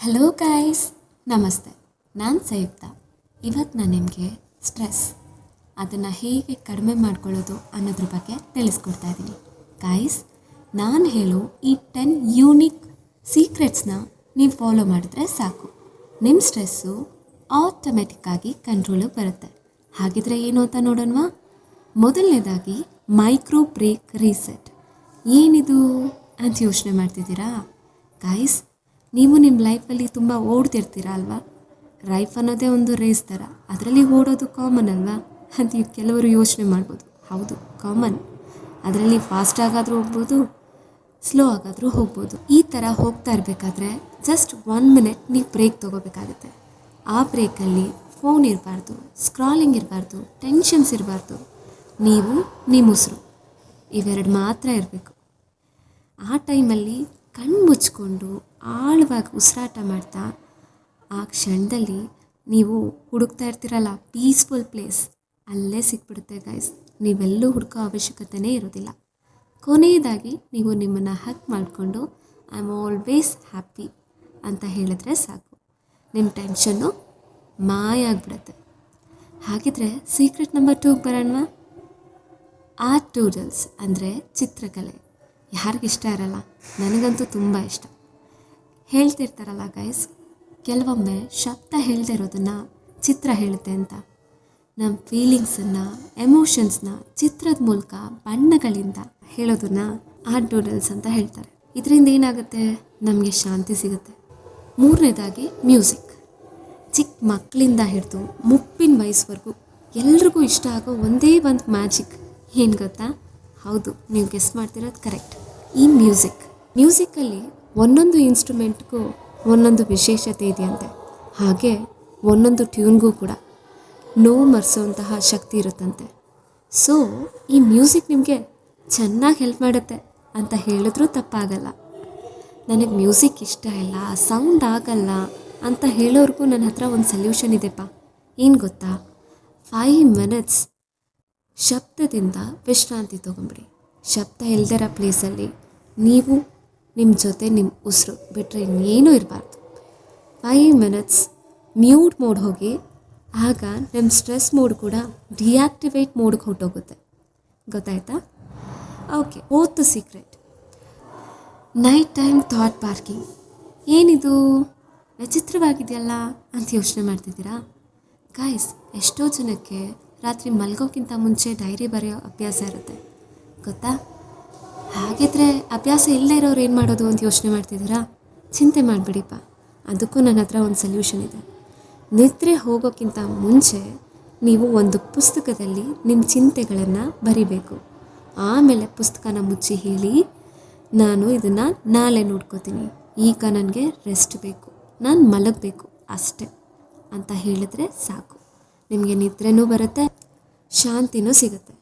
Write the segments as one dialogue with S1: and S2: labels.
S1: Hello guys ನಮಸ್ತೆ. ನಾನು ಸಂಯುಕ್ತ. ಇವತ್ತು ನಾನು ನಿಮಗೆ ಸ್ಟ್ರೆಸ್ ಅದನ್ನು ಹೇಗೆ ಕಡಿಮೆ ಮಾಡ್ಕೊಳ್ಳೋದು ಅನ್ನೋದ್ರ ಬಗ್ಗೆ ತಿಳಿಸ್ಕೊಡ್ತಾ ಇದ್ದೀನಿ ಗಾಯ್ಸ್ ನಾನು ಹೇಳೋ ಈ ಟೆನ್ ಯೂನಿಕ್ ಸೀಕ್ರೆಟ್ಸ್ನ ನೀವು ಫಾಲೋ ಮಾಡಿದ್ರೆ ಸಾಕು. ನಿಮ್ಮ ಸ್ಟ್ರೆಸ್ಸು ಆಟೋಮೆಟಿಕ್ಕಾಗಿ ಕಂಟ್ರೋಲಿಗೆ ಬರುತ್ತೆ. ಹಾಗಿದ್ರೆ ಏನು ಅಂತ ನೋಡೋಣವಾ? ಮೊದಲನೇದಾಗಿ ಮೈಕ್ರೋ ಬ್ರೇಕ್ ರೀಸೆಟ್ ಏನಿದು? ಅಂತ ಯೋಚನೆ ಮಾಡ್ತಿದ್ದೀರಾ? ಗಾಯ್ಸ್ ನೀವು ನಿಮ್ಮ ಲೈಫಲ್ಲಿ ತುಂಬ ಓಡ್ತಿರ್ತೀರ ಅಲ್ವಾ? ಲೈಫ್ ಅನ್ನೋದೇ ಒಂದು ರೇಸ್ ಥರ ಅದರಲ್ಲಿ ಓಡೋದು ಕಾಮನ್ ಅಲ್ವಾ? ಈಗ ಕೆಲವರು ಯೋಚನೆ ಮಾಡ್ಬೋದು. ಹೌದು ಕಾಮನ್ ಅದರಲ್ಲಿ ಫಾಸ್ಟ್ ಆಗಾದರೂ ಹೋಗ್ಬೋದು ಸ್ಲೋ ಆಗಾದರೂ ಹೋಗ್ಬೋದು. ಈ ಥರ ಹೋಗ್ತಾ ಇರಬೇಕಾದ್ರೆ ಜಸ್ಟ್ ಒನ್ ಮಿನಿಟ್ ನೀವು ಬ್ರೇಕ್ ತೊಗೋಬೇಕಾಗುತ್ತೆ. ಆ ಬ್ರೇಕಲ್ಲಿ ಫೋನ್ ಇರಬಾರ್ದು ಸ್ಕ್ರಾಲಿಂಗ್ ಇರಬಾರ್ದು ಟೆನ್ಷನ್ಸ್ ಇರಬಾರ್ದು. ನೀವು ನಿಮ್ಮ ಉಸಿರು, ಇವೆರಡು ಮಾತ್ರ ಇರಬೇಕು. ಆ ಟೈಮಲ್ಲಿ ಕಣ್ಣು ಮುಚ್ಕೊಂಡು ಆಳವಾಗಿ ಉಸಿರಾಟ ಮಾಡ್ತಾ, ಆ ಕ್ಷಣದಲ್ಲಿ ನೀವು ಹುಡುಕ್ತಾ ಇರ್ತೀರಲ್ಲ ಪೀಸ್ಫುಲ್ ಪ್ಲೇಸ್ ಅಲ್ಲೇ ಸಿಕ್ಬಿಡುತ್ತೆ ಗೈಸ್ ನೀವೆಲ್ಲೂ ಹುಡುಕೋ ಅವಶ್ಯಕತೆನೇ ಇರೋದಿಲ್ಲ. ಕೊನೆಯದಾಗಿ ನೀವು ನಿಮ್ಮನ್ನು ಹಕ್ ಮಾಡಿಕೊಂಡು ಐ ಆಮ್ ಆಲ್ವೇಸ್ ಹ್ಯಾಪಿ ಅಂತ ಹೇಳಿದ್ರೆ ಸಾಕು. ನಿಮ್ಮ ಟೆನ್ಷನ್ನು ಮಾಯ ಆಗಿಬಿಡುತ್ತೆ. ಹಾಗಿದ್ರೆ ಸೀಕ್ರೆಟ್ ನಂಬರ್ ಟೂಗೆ ಬರೋಣವಾ ಆರ್ಟ್ ಟೂಡಲ್ಸ್ ಅಂದರೆ ಚಿತ್ರಕಲೆ. ಯಾರಿಗಿಷ್ಟ ಇರಲ್ಲ? ನನಗಂತೂ ತುಂಬ ಇಷ್ಟ. ಹೇಳ್ತಿರ್ತಾರಲ್ಲ ಗೈಸ್ ಕೆಲವೊಮ್ಮೆ ಶಬ್ದ ಹೇಳ್ದೇ ಇರೋದನ್ನು ಚಿತ್ರ ಹೇಳುತ್ತೆ ಅಂತ. ನಮ್ಮ ಫೀಲಿಂಗ್ಸನ್ನು ಎಮೋಷನ್ಸ್ನ ಚಿತ್ರದ ಮೂಲಕ ಬಣ್ಣಗಳಿಂದ ಹೇಳೋದನ್ನ ಆರ್ಟ್ ಡೂಡಲ್ಸ್ ಅಂತ ಹೇಳ್ತಾರೆ. ಇದರಿಂದ ಏನಾಗುತ್ತೆ? ನಮಗೆ ಶಾಂತಿ ಸಿಗುತ್ತೆ. ಮೂರನೇದಾಗಿ ಮ್ಯೂಸಿಕ್ ಚಿಕ್ಕ ಮಕ್ಕಳಿಂದ ಹಿಡಿದು ಮುಪ್ಪಿನ ವಯಸ್ಸುವರೆಗೂ ಎಲ್ರಿಗೂ ಇಷ್ಟ ಆಗೋ ಒಂದೇ ಒಂದು ಮ್ಯಾಜಿಕ್ ಏನು ಗೊತ್ತಾ? ಹೌದು, ನೀವು ಗೆಸ್ ಮಾಡ್ತಿರೋದು ಕರೆಕ್ಟ್ ಈ ಮ್ಯೂಸಿಕ್ ಮ್ಯೂಸಿಕಲ್ಲಿ ಒಂದೊಂದು ಇನ್ಸ್ಟ್ರೂಮೆಂಟ್ಗೂ ಒಂದೊಂದು ವಿಶೇಷತೆ ಇದೆಯಂತೆ. ಹಾಗೆ ಒಂದೊಂದು ಟ್ಯೂನ್ಗೂ ಕೂಡ ನೋವು ಮರೆಸೋಂತಹ ಶಕ್ತಿ ಇರುತ್ತಂತೆ. ಸೊ ಈ ಮ್ಯೂಸಿಕ್ ನಿಮಗೆ ಚೆನ್ನಾಗಿ ಹೆಲ್ಪ್ ಮಾಡುತ್ತೆ ಅಂತ ಹೇಳಿದ್ರೂ ತಪ್ಪಾಗಲ್ಲ. ನನಗೆ ಮ್ಯೂಸಿಕ್ ಇಷ್ಟ ಇಲ್ಲ ಸೌಂಡ್ ಆಗಲ್ಲ ಅಂತ ಹೇಳೋರ್ಗೂ ನನ್ನ ಹತ್ರ ಒಂದು ಸಲ್ಯೂಷನ್ ಇದೆಪ್ಪ. ಏನು ಗೊತ್ತಾ? ಫೈವ್ ಮಿನಿಟ್ಸ್ ಶಬ್ದದಿಂದ ವಿಶ್ರಾಂತಿ ತೊಗೊಂಬಿಡಿ ಶಬ್ದ ಇಲ್ದಿರೋ ಪ್ಲೇಸಲ್ಲಿ ನೀವು ನಿಮ್ಮ ಜೊತೆ ನಿಮ್ಮ ಉಸಿರು ಬಿಟ್ಟರೆ ಇನ್ನೇನೂ ಇರಬಾರ್ದು. ಫೈವ್ ಮಿನಿಟ್ಸ್ ಮ್ಯೂಟ್ ಮೋಡ್ ಹೋಗಿ, ಆಗ ನಿಮ್ಮ ಸ್ಟ್ರೆಸ್ ಮೋಡ್ ಕೂಡ ಡಿಯಾಕ್ಟಿವೇಟ್ ಮೋಡ್ಗೆ ಹೊರಟೋಗುತ್ತೆ. ಗೊತ್ತಾಯ್ತಾ? ಓಕೆ ಓತ್ secret night time thought parking ಏನಿದು? ವಿಚಿತ್ರವಾಗಿದೆಯಲ್ಲ ಅಂತ ಯೋಚನೆ ಮಾಡ್ತಿದ್ದೀರಾ? ಗಾಯ್ಸ್ ಎಷ್ಟೋ ಜನಕ್ಕೆ ರಾತ್ರಿ ಮಲ್ಗೋಕ್ಕಿಂತ ಮುಂಚೆ ಡೈರಿ ಬರೆಯೋ ಅಭ್ಯಾಸ ಇರುತ್ತೆ. ಗೊತ್ತಾ? ಹಾಗಿದ್ರೆ ಅಭ್ಯಾಸ ಇಲ್ಲದೇ ಇರೋರು ಏನು ಮಾಡೋದು ಅಂತ ಯೋಚನೆ ಮಾಡ್ತಿದ್ದೀರಾ? ಚಿಂತೆ ಮಾಡಿಬಿಡಿಪ್ಪ. ಅದಕ್ಕೂ ನನ್ನ ಹತ್ರ ಒಂದು ಸೊಲ್ಯೂಷನ್ ಇದೆ. ನಿದ್ರೆ ಹೋಗೋಕ್ಕಿಂತ ಮುಂಚೆ ನೀವು ಒಂದು ಪುಸ್ತಕದಲ್ಲಿ ನಿಮ್ಮ ಚಿಂತೆಗಳನ್ನು ಬರಿಬೇಕು. ಆಮೇಲೆ ಪುಸ್ತಕನ ಮುಚ್ಚಿ ಹೇಳಿ, ನಾನು ಇದನ್ನು ನಾಳೆ ನೋಡ್ಕೋತೀನಿ. ಈಗ ನನಗೆ ರೆಸ್ಟ್ ಬೇಕು. ನಾನು ಮಲಗಬೇಕು ಅಷ್ಟೆ ಅಂತ ಹೇಳಿದ್ರೆ ಸಾಕು. ನಿಮಗೆ ನಿದ್ರೆನೂ ಬರುತ್ತೆ, ಶಾಂತಿನೂ ಸಿಗುತ್ತೆ.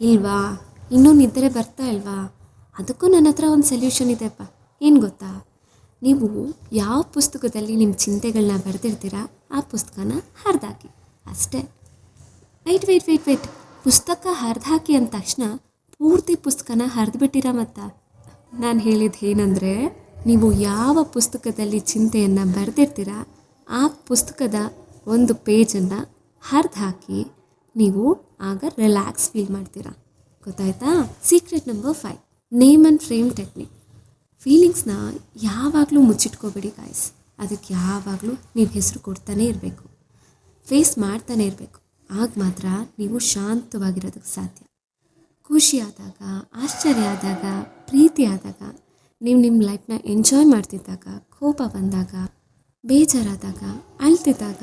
S1: ಇಲ್ವಾ? ಇನ್ನೂ ನಿದ್ರೆ ಬರ್ತಾ ಇಲ್ವಾ? ಅದಕ್ಕೂ ನನ್ನ ಹತ್ರ ಒಂದು ಸೊಲ್ಯೂಷನ್ ಇದೆಪ್ಪ. ಏನು ಗೊತ್ತಾ? ನೀವು ಯಾವ ಪುಸ್ತಕದಲ್ಲಿ ನಿಮ್ಮ ಚಿಂತೆಗಳನ್ನ ಬರೆದಿರ್ತೀರಾ, ಆ ಪುಸ್ತಕನ ಹರಿದಾಕಿ. ಅಷ್ಟೇ. ವೈಟ್ ವೈಟ್ ವೈಟ್ ವೈಟ್ ಪುಸ್ತಕ ಹರಿದಾಕಿ ಅಂದ ತಕ್ಷಣ ಪೂರ್ತಿ ಪುಸ್ತಕನ ಹರಿದ್ಬಿಟ್ಟಿರ ಮತ್ತೆ? ನಾನು ಹೇಳಿದ್ದು ಏನಂದರೆ, ನೀವು ಯಾವ ಪುಸ್ತಕದಲ್ಲಿ ಚಿಂತೆಯನ್ನು ಬರೆದಿರ್ತೀರ, ಆ ಪುಸ್ತಕದ ಒಂದು ಪೇಜನ್ನು ಹರಿದು ಹಾಕಿ ನೀವು ಆಗ ರಿಲ್ಯಾಕ್ಸ್ ಫೀಲ್ ಮಾಡ್ತೀರಾ. ಗೊತ್ತಾಯ್ತಾ? Secret number five name and frame technique ಫೀಲಿಂಗ್ಸ್ನ ಯಾವಾಗಲೂ ಮುಚ್ಚಿಟ್ಕೋಬೇಡಿ ಗಾಯ್ಸ್ ಅದಕ್ಕೆ ಯಾವಾಗಲೂ ನೀವು ಹೆಸರು ಕೊಡ್ತಾನೆ ಇರಬೇಕು. ಫೇಸ್ ಮಾಡ್ತಾನೆ ಇರಬೇಕು. ಆಗ ಮಾತ್ರ ನೀವು ಶಾಂತವಾಗಿರೋದಕ್ಕೆ ಸಾಧ್ಯ. ಖುಷಿ ಆದಾಗ, ಆಶ್ಚರ್ಯ ಆದಾಗ, ಪ್ರೀತಿ ಆದಾಗ, ನೀವು ನಿಮ್ಮ ಲೈಫ್ನ ಎಂಜಾಯ್ ಮಾಡ್ತಿದ್ದಾಗ, ಕೋಪ ಬಂದಾಗ, ಬೇಜಾರಾದಾಗ, ಅಳ್ತಿದ್ದಾಗ,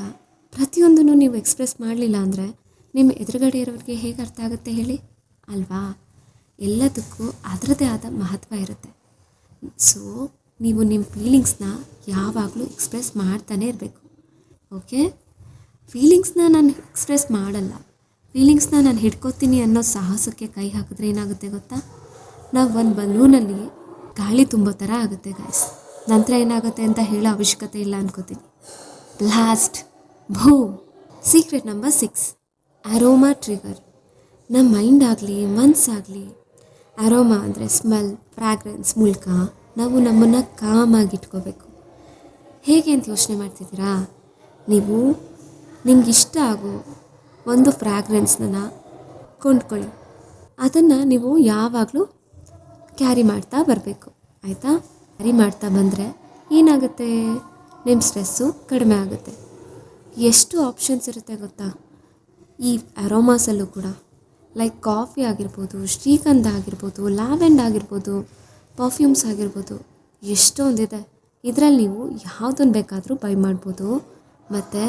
S1: ಪ್ರತಿಯೊಂದನ್ನು ನೀವು ಎಕ್ಸ್ಪ್ರೆಸ್ ಮಾಡಲಿಲ್ಲ ಅಂದರೆ ನಿಮ್ಮ ಎದುರುಗಡೆ ಇರೋರಿಗೆ ಹೇಗೆ ಅರ್ಥ ಆಗುತ್ತೆ ಹೇಳಿ? ಅಲ್ವಾ? ಎಲ್ಲದಕ್ಕೂ ಅದರದ್ದೇ ಆದ ಮಹತ್ವ ಇರುತ್ತೆ. ಸೊ ನೀವು ನಿಮ್ಮ ಫೀಲಿಂಗ್ಸ್ನ ಯಾವಾಗಲೂ ಎಕ್ಸ್ಪ್ರೆಸ್ ಮಾಡ್ತಾನೆ ಇರಬೇಕು. ಓಕೆ ಫೀಲಿಂಗ್ಸ್ನ ನಾನು ಎಕ್ಸ್ಪ್ರೆಸ್ ಮಾಡಲ್ಲ. ಫೀಲಿಂಗ್ಸ್ನ ನಾನು ಹಿಡ್ಕೋತೀನಿ ಅನ್ನೋ ಸಾಹಸಕ್ಕೆ ಕೈ ಹಾಕಿದ್ರೆ ಏನಾಗುತ್ತೆ ಗೊತ್ತಾ? ನಾವು ಒಂದು ಬಲೂನಲ್ಲಿ ಗಾಳಿ ತುಂಬೋ ಥರ ಆಗುತ್ತೆ ಗಾಯ್ಸ್ ನಂತರ ಏನಾಗುತ್ತೆ ಅಂತ ಹೇಳೋ ಅವಶ್ಯಕತೆ ಇಲ್ಲ ಅನ್ಕೋತೀನಿ. ಲಾಸ್ಟ್ ಭೂ. Secret number six aroma trigger ನಮ್ಮ ಮೈಂಡ್ ಆಗಲಿ ಮನ್ಸಾಗಲಿ ಅರೋಮಾ ಅಂದರೆ ಸ್ಮೆಲ್ ಫ್ರಾಗ್ರೆನ್ಸ್ ಮೂಲಕ ನಾವು ನಮ್ಮನ್ನು ಕಾಮಾಗಿ ಇಟ್ಕೋಬೇಕು ಹೇಗೆ ಅಂತ ಯೋಚನೆ ಮಾಡ್ತಿದ್ದೀರಾ? ನೀವು ನಿಮ್ಗೆ ಇಷ್ಟ ಆಗೋ ಒಂದು ಫ್ರ್ಯಾಗ್ರೆನ್ಸ್ನ ಕೊಂಡ್ಕೊಳ್ಳಿ. ಅದನ್ನು ನೀವು ಯಾವಾಗಲೂ ಕ್ಯಾರಿ ಮಾಡ್ತಾ ಬರಬೇಕು. ಆಯಿತಾ? ಕ್ಯಾರಿ ಮಾಡ್ತಾ ಬಂದರೆ ಏನಾಗುತ್ತೆ? ನಿಮ್ಮ ಸ್ಟ್ರೆಸ್ಸು ಕಡಿಮೆ ಆಗುತ್ತೆ. ಎಷ್ಟು ಆಪ್ಷನ್ಸ್ ಇರುತ್ತೆ ಗೊತ್ತಾ? ಈ ಅರೋಮಾಸಲ್ಲೂ ಕೂಡ. ಲೈಕ್ ಕಾಫಿ ಆಗಿರ್ಬೋದು, ಶ್ರೀಗಂಧ ಆಗಿರ್ಬೋದು ಲ್ಯಾವೆಂಡ್ ಆಗಿರ್ಬೋದು ಪರ್ಫ್ಯೂಮ್ಸ್ ಆಗಿರ್ಬೋದು, ಎಷ್ಟೊಂದಿದೆ. ಇದರಲ್ಲಿ ನೀವು ಯಾವುದನ್ನು ಬೇಕಾದರೂ ಬೈ ಮಾಡ್ಬೋದು. ಮತ್ತು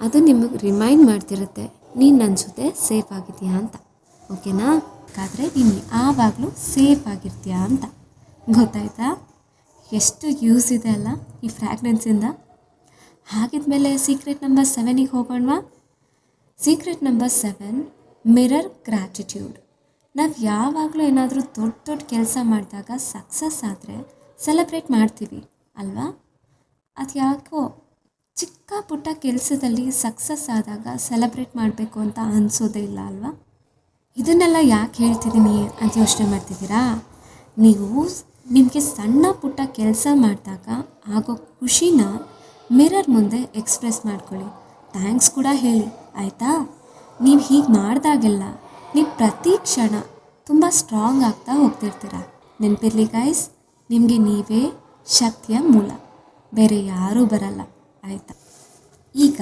S1: ಅದು ನಿಮಗೆ ರಿಮೈಂಡ್ ಮಾಡ್ತಿರುತ್ತೆ, ನೀನು ನನ್ನ ಜೊತೆ ಸೇಫ್ ಆಗಿದೆಯಾ ಅಂತ. ಓಕೆನಾ ಹಾಗಾದರೆ ನೀನು ಯಾವಾಗಲೂ ಸೇಫ್ ಆಗಿರ್ತೀಯಾ ಅಂತ. ಗೊತ್ತಾಯ್ತಾ? ಎಷ್ಟು ಯೂಸ್ ಇದೆ ಅಲ್ಲ ಈ ಫ್ರ್ಯಾಗ್ರೆನ್ಸಿಂದ ಹಾಗಿದ್ಮೇಲೆ ಸೀಕ್ರೆಟ್ ನಂಬರ್ ಸೆವೆನಿಗೆ ಹೋಗೋಣವಾ? Secret number seven mirror gratitude ನಾವು ಯಾವಾಗಲೂ ಏನಾದರೂ ದೊಡ್ಡ ದೊಡ್ಡ ಕೆಲಸ ಮಾಡಿದಾಗ ಸಕ್ಸಸ್ ಆದರೆ ಸೆಲೆಬ್ರೇಟ್ ಮಾಡ್ತೀವಿ, ಅಲ್ವಾ? ಅದು ಯಾಕೋ ಚಿಕ್ಕ ಪುಟ್ಟ ಕೆಲಸದಲ್ಲಿ ಸಕ್ಸಸ್ ಆದಾಗ ಸೆಲೆಬ್ರೇಟ್ ಮಾಡಬೇಕು ಅಂತ ಅನಿಸೋದೇ ಇಲ್ಲ, ಅಲ್ವಾ? ಇದನ್ನೆಲ್ಲ ಯಾಕೆ ಹೇಳ್ತಿದ್ದೀನಿ ಅಂತ ಯೋಚನೆ ಮಾಡ್ತಿದ್ದೀರಾ? ನೀವು ನಿಮಗೆ ಸಣ್ಣ ಪುಟ್ಟ ಕೆಲಸ ಮಾಡಿದಾಗ ಆಗೋ ಖುಷಿನ ಮಿರರ್ ಮುಂದೆ ಎಕ್ಸ್ಪ್ರೆಸ್ ಮಾಡ್ಕೊಳ್ಳಿ. ಥ್ಯಾಂಕ್ಸ್ ಕೂಡ ಹೇಳಿ, ಆಯಿತಾ? ನೀವು ಹೀಗೆ ಮಾಡಿದಾಗೆಲ್ಲ ನೀವು ಪ್ರತಿ ಕ್ಷಣ ತುಂಬ ಸ್ಟ್ರಾಂಗ್ ಆಗ್ತಾ ಹೋಗ್ತಿರ್ತೀರ. ನೆನಪಿರ್ಲಿ ಗೈಸ್ ನಿಮಗೆ ನೀವೇ ಶಕ್ತಿಯ ಮೂಲ. ಬೇರೆ ಯಾರೂ ಬರಲ್ಲ, ಆಯಿತಾ? ಈಗ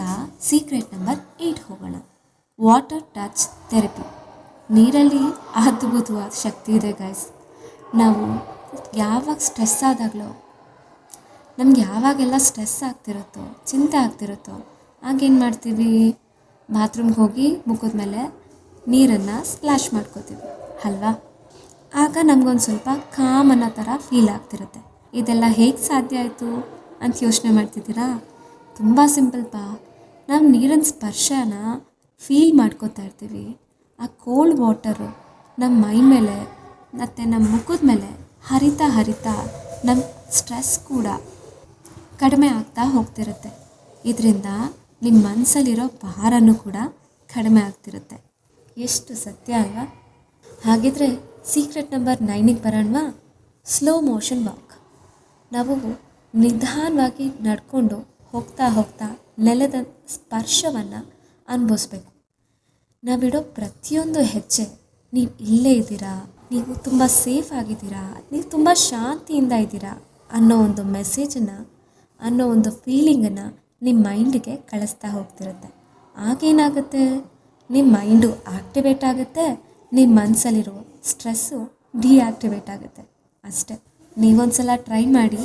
S1: ಸೀಕ್ರೆಟ್ ನಂಬರ್ ಏಯ್ಟ್ ಹೋಗೋಣ. ವಾಟರ್ ಟಚ್ ಥೆರಪಿ ನೀರಲ್ಲಿ ಅದ್ಭುತವಾದ ಶಕ್ತಿ ಇದೆ ಗೈಸ್ ನಾವು ಯಾವಾಗ ಸ್ಟ್ರೆಸ್ ಆದಾಗಲೋ, ನಮ್ಗೆ ಯಾವಾಗೆಲ್ಲ ಸ್ಟ್ರೆಸ್ ಆಗ್ತಿರುತ್ತೋ, ಚಿಂತೆ ಆಗ್ತಿರುತ್ತೋ ಆಗೇನು ಮಾಡ್ತೀವಿ? ಬಾತ್ರೂಮ್ಗೆ ಹೋಗಿ ಮುಖದ ಮೇಲೆ ನೀರನ್ನು ಸ್ಪ್ಲಾಶ್ ಮಾಡ್ಕೋತೀವಿ, ಅಲ್ವಾ? ಆಗ ನಮಗೊಂದು ಸ್ವಲ್ಪ ಕಾಮ್ ಅನ್ನೋ ಥರ ಫೀಲ್ ಆಗ್ತಿರುತ್ತೆ. ಇದೆಲ್ಲ ಹೇಗೆ ಸಾಧ್ಯ ಆಯಿತು ಅಂತ ಯೋಚನೆ ಮಾಡ್ತಿದ್ದೀರಾ? ತುಂಬ ಸಿಂಪಲ್ ಪಾ. ನಾವು ನೀರಿನ ಸ್ಪರ್ಶನ ಫೀಲ್ ಮಾಡ್ಕೋತಾ ಇರ್ತೀವಿ. ಆ ಕೋಲ್ಡ್ ವಾಟರು ನಮ್ಮ ಮೈ ಮೇಲೆ ಮತ್ತು ನಮ್ಮ ಮುಖದ ಮೇಲೆ ಹರಿತಾ ಹರಿತಾ ನಮ್ಮ ಸ್ಟ್ರೆಸ್ ಕೂಡ ಕಡಿಮೆ ಆಗ್ತಾ ಹೋಗ್ತಿರುತ್ತೆ. ಇದರಿಂದ ನಿಮ್ಮ ಮನಸ್ಸಲ್ಲಿರೋ ಭಾರನೂ ಕೂಡ ಕಡಿಮೆ ಆಗ್ತಿರುತ್ತೆ. ಎಷ್ಟು ಸತ್ಯ ಅಲ್ವಾ? ಹಾಗಿದ್ರೆ ಸೀಕ್ರೆಟ್ ನಂಬರ್ ನೈನಿಗೆ ಬರೋಣವಾ? ಸ್ಲೋ ಮೋಷನ್ ವಾಕ್ ನಾವು ನಿಧಾನವಾಗಿ ನಡ್ಕೊಂಡು ಹೋಗ್ತಾ ಹೋಗ್ತಾ ನೆಲದ ಸ್ಪರ್ಶವನ್ನು ಅನುಭವಿಸ್ಬೇಕು. ನಾವಿಡೋ ಪ್ರತಿಯೊಂದು ಹೆಜ್ಜೆ ನೀವು ಇಲ್ಲೇ ಇದ್ದೀರಾ? ನೀವು ತುಂಬ ಸೇಫ್ ಆಗಿದ್ದೀರಾ? ನೀವು ತುಂಬ ಶಾಂತಿಯಿಂದ ಇದ್ದೀರಾ? ಅನ್ನೋ ಒಂದು ಮೆಸೇಜನ್ನು ಅನ್ನೋ ಒಂದು ಫೀಲಿಂಗನ್ನು ನಿಮ್ಮ ಮೈಂಡಿಗೆ ಕಳಿಸ್ತಾ ಹೋಗ್ತಿರುತ್ತೆ. ಆಗೇನಾಗುತ್ತೆ ನಿಮ್ಮ ಮೈಂಡು ಆಕ್ಟಿವೇಟ್ ಆಗುತ್ತೆ ನಿಮ್ಮ ಮನಸ್ಸಲ್ಲಿರೋ ಸ್ಟ್ರೆಸ್ಸು ಡಿಆಕ್ಟಿವೇಟ್ ಆಗುತ್ತೆ. ಅಷ್ಟೇ. ನೀವೊಂದು ಸಲ ಟ್ರೈ ಮಾಡಿ,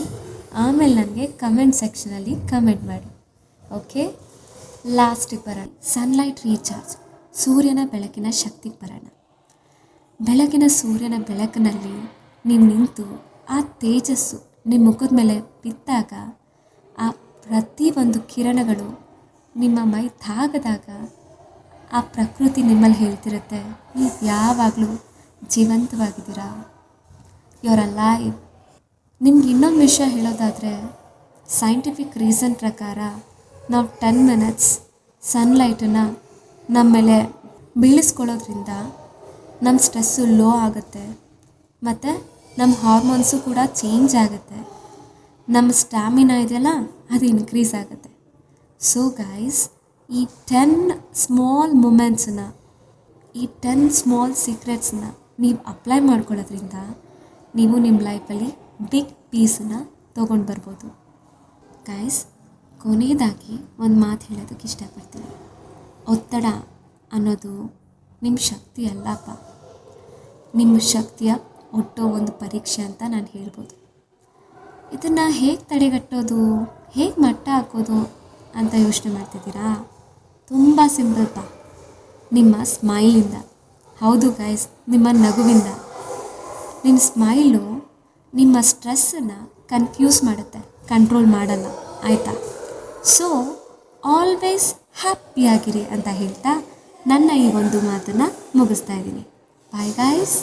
S1: ಆಮೇಲೆ ನನಗೆ ಕಮೆಂಟ್ ಸೆಕ್ಷನಲ್ಲಿ ಕಮೆಂಟ್ ಮಾಡಿ. ಓಕೆ? ಲಾಸ್ಟಿಗೆ ಬರೋಣ ಸನ್ಲೈಟ್ ರೀಚಾರ್ಜ್, ಸೂರ್ಯನ ಬೆಳಕಿನ ಶಕ್ತಿಗೆ ಬರೋಣ ಬೆಳಕಿನ ಸೂರ್ಯನ ಬೆಳಕಿನಲ್ಲಿ ನೀವು ನಿಂತು ಆ ತೇಜಸ್ಸು ನಿಮ್ಮ ಮುಖದ ಮೇಲೆ ಬಿದ್ದಾಗ, ಆ ಪ್ರತಿಯೊಂದು ಕಿರಣಗಳು ನಿಮ್ಮ ಮೈ ತಾಗದಾಗ ಆ ಪ್ರಕೃತಿ ನಿಮ್ಮಲ್ಲಿ ಹೇಳ್ತಿರುತ್ತೆ, ನೀವು ಯಾವಾಗಲೂ ಜೀವಂತವಾಗಿದ್ದೀರಾ? ಯುವರ್ ಲೈವ್ ನಿಮ್ಗೆ ಇನ್ನೊಂದು ವಿಷಯ ಹೇಳೋದಾದರೆ ಸೈಂಟಿಫಿಕ್ ರೀಸನ್ ಪ್ರಕಾರ ನಾವು ಟೆನ್ ಮಿನಿಟ್ಸ್ ಸನ್ಲೈಟನ್ನು ನಮ್ಮ ಮೇಲೆ ಬೀಳಿಸ್ಕೊಳ್ಳೋದ್ರಿಂದ ನಮ್ಮ ಸ್ಟ್ರೆಸ್ಸು ಲೋ ಆಗುತ್ತೆ, ಮತ್ತು ನಮ್ಮ ಹಾರ್ಮೋನ್ಸು ಕೂಡ ಚೇಂಜ್ ಆಗುತ್ತೆ. ನಮ್ಮ ಸ್ಟ್ಯಾಮಿನಾ ಇದೆಯಲ್ಲ, ಅದು ಇನ್ಕ್ರೀಸ್ ಆಗುತ್ತೆ. ಸೊ ಗೈಸ್ ಈ ಟೆನ್ ಸ್ಮಾಲ್ ಮೂಮೆಂಟ್ಸನ್ನ ಈ ಟೆನ್ ಸ್ಮಾಲ್ ಸೀಕ್ರೆಟ್ಸನ್ನ ನೀವು ಅಪ್ಲೈ ಮಾಡ್ಕೊಳ್ಳೋದ್ರಿಂದ ನೀವು ನಿಮ್ಮ ಲೈಫಲ್ಲಿ ಬಿಗ್ ಪೀಸನ್ನು ತೊಗೊಂಡು ಬರ್ಬೋದು. ಗೈಸ್ ಕೊನೆಯದಾಗಿ ಒಂದು ಮಾತು ಹೇಳೋದಕ್ಕೆ ಇಷ್ಟಪಡ್ತೀನಿ. ಒತ್ತಡ ಅನ್ನೋದು ನಿಮ್ಮ ಶಕ್ತಿ ಅಲ್ಲಪ್ಪ. ನಿಮ್ಮ ಶಕ್ತಿಯ ಒಟ್ಟೋ ಒಂದು ಪರೀಕ್ಷೆ ಅಂತ ನಾನು ಹೇಳ್ಬೋದು. ಇದನ್ನು ಹೇಗೆ ತಡೆಗಟ್ಟೋದು? ಹೇಗೆ ಮಟ್ಟ ಹಾಕೋದು ಅಂತ ಯೋಚನೆ ಮಾಡ್ತಿದ್ದೀರಾ? ತುಂಬ ಸಿಂಪಲ್ಪ ನಿಮ್ಮ ಸ್ಮೈಲಿಂದ. ಹೌದು ಗೈಸ್ ನಿಮ್ಮ ನಗುವಿಂದ. ನಿಮ್ಮ ಸ್ಮೈಲು ನಿಮ್ಮ ಸ್ಟ್ರೆಸ್ಸನ್ನು ಕನ್ಫ್ಯೂಸ್ ಮಾಡುತ್ತೆ ಕಂಟ್ರೋಲ್ ಮಾಡಲ್ಲ, ಆಯಿತಾ? ಸೊ ಆಲ್ವೇಸ್ ಹ್ಯಾಪಿಯಾಗಿರಿ ಅಂತ ಹೇಳ್ತಾ ನನ್ನ ಈ ಒಂದು ಮಾತನ್ನು ಮುಗಿಸ್ತಾ ಇದ್ದೀನಿ. Bye guys